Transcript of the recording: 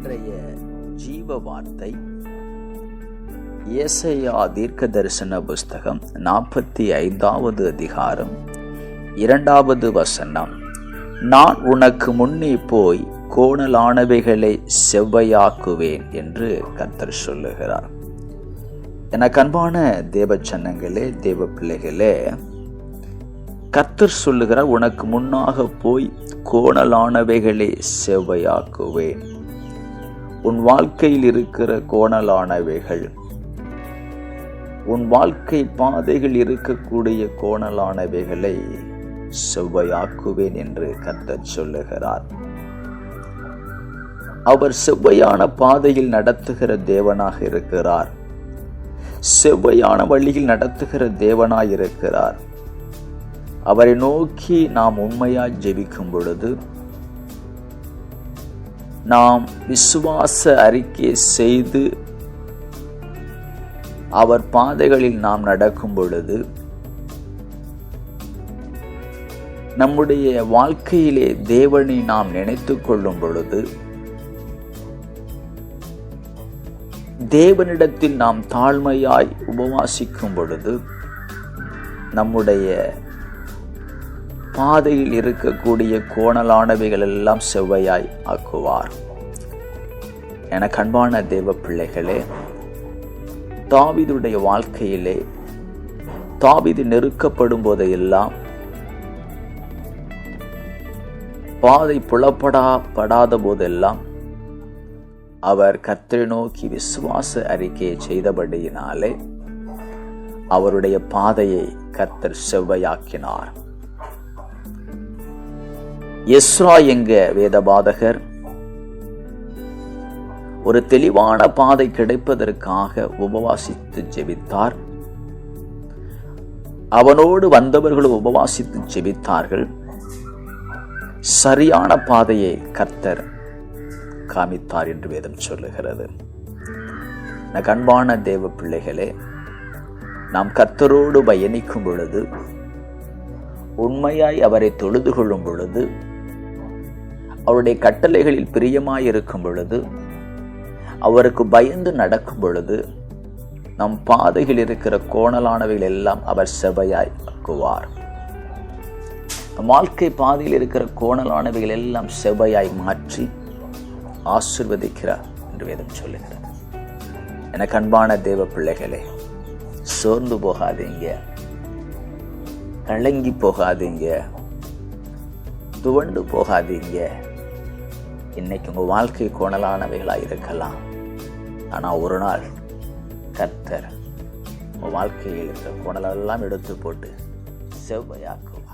இன்றைய ஜீவ வார்த்தை ஏசையா தீர்க்க தரிசன புஸ்தகம் நாற்பத்தி ஐந்தாவது அதிகாரம் இரண்டாவது வசனம். நான் உனக்கு முன்னே போய் கோணலானவைகளை செவ்வையாக்குவேன் என்று கத்தர் சொல்லுகிறார். எனக்கு அன்பான தேவ சன்னங்களே தேவ பிள்ளைகளே கர்த்தர் சொல்லுகிறார் உனக்கு முன்னாக போய் கோணலானவைகளை செவ்வையாக்குவேன். உன் வாழ்க்கையில் இருக்கிற கோணலானவைகள் உன் வாழ்க்கை பாதைகள் இருக்கக்கூடிய கோணலானவைகளை செவ்வையாக்குவேன் என்று கர்த்தர் சொல்லுகிறார். அவர் செவ்வையான பாதையில் நடத்துகிற தேவனாக இருக்கிறார். செவ்வையான வழியில் நடத்துகிற தேவனாய் இருக்கிறார். அவரை நோக்கி நாம் உண்மையாய் ஜெபிக்கும் பொழுது நாம் விசுவாச அறிக்கை செய்து அவர் பாதைகளில் நாம் நடக்கும் பொழுது நம்முடைய வாழ்க்கையிலே தேவனை நாம் நினைத்து கொள்ளும் பொழுது தேவனிடத்தில் நாம் தாழ்மையாய் உபவாசிக்கும் பொழுது நம்முடைய பாதையில் இருக்கக்கூடிய கோணலானவைகள் எல்லாம் செவ்வையாய் ஆக்குவார். என கண்பான தேவ பிள்ளைகளே தாவிதுடைய வாழ்க்கையிலே தாவிது நெருக்கப்படும் போதையெல்லாம் பாதை புலப்படா படாத போதெல்லாம் அவர் கர்த்தரை நோக்கி விசுவாச அறிக்கையை செய்தபடியினாலே அவருடைய பாதையை கர்த்தர் செவ்வையாக்கினார். எஸ்ரா எங்க வேதபாதகர். ஒரு தெளிவான பாதை கிடைப்பதற்காக உபவாசித்து ஜெபித்தார். அவனோடு வந்தவர்களும் உபவாசித்து ஜெபித்தார்கள். சரியான பாதையை கர்த்தர் காமித்தார் என்று வேதம் சொல்லுகிறது. கண்பான தேவ பிள்ளைகளே நாம் கர்த்தரோடு பயணிக்கும் பொழுது உண்மையாய் அவரை தொழுது கொள்ளும் பொழுது அவருடைய கட்டளைகளில் பிரியமாய் இருக்கும் பொழுது அவருக்கு பயந்து நடக்கும் பொழுது நம் பாதையில் இருக்கிற கோணலானவைகள் எல்லாம் அவர் செவையாய் ஆக்குவார் வாழ்க்கை பாதையில் இருக்கிற கோணலானவைகள் எல்லாம் செவையாய் மாற்றி ஆசிர்வதிக்கிறார் என்று வேதம் சொல்லுகிறார் எனக்கு அன்பான தேவ பிள்ளைகளே சோர்ந்து போகாதீங்க. கலங்கி போகாதீங்க. துவண்டு போகாதீங்க. இன்னைக்கு உங்கள் வாழ்க்கை கோணலானவைகளாக இருக்கலாம். ஆனால் ஒரு நாள் கர்த்தர் உங்கள் வாழ்க்கையில் இருக்கிற கோணலெல்லாம் எடுத்து போட்டு செவ்வையாக்குவார்.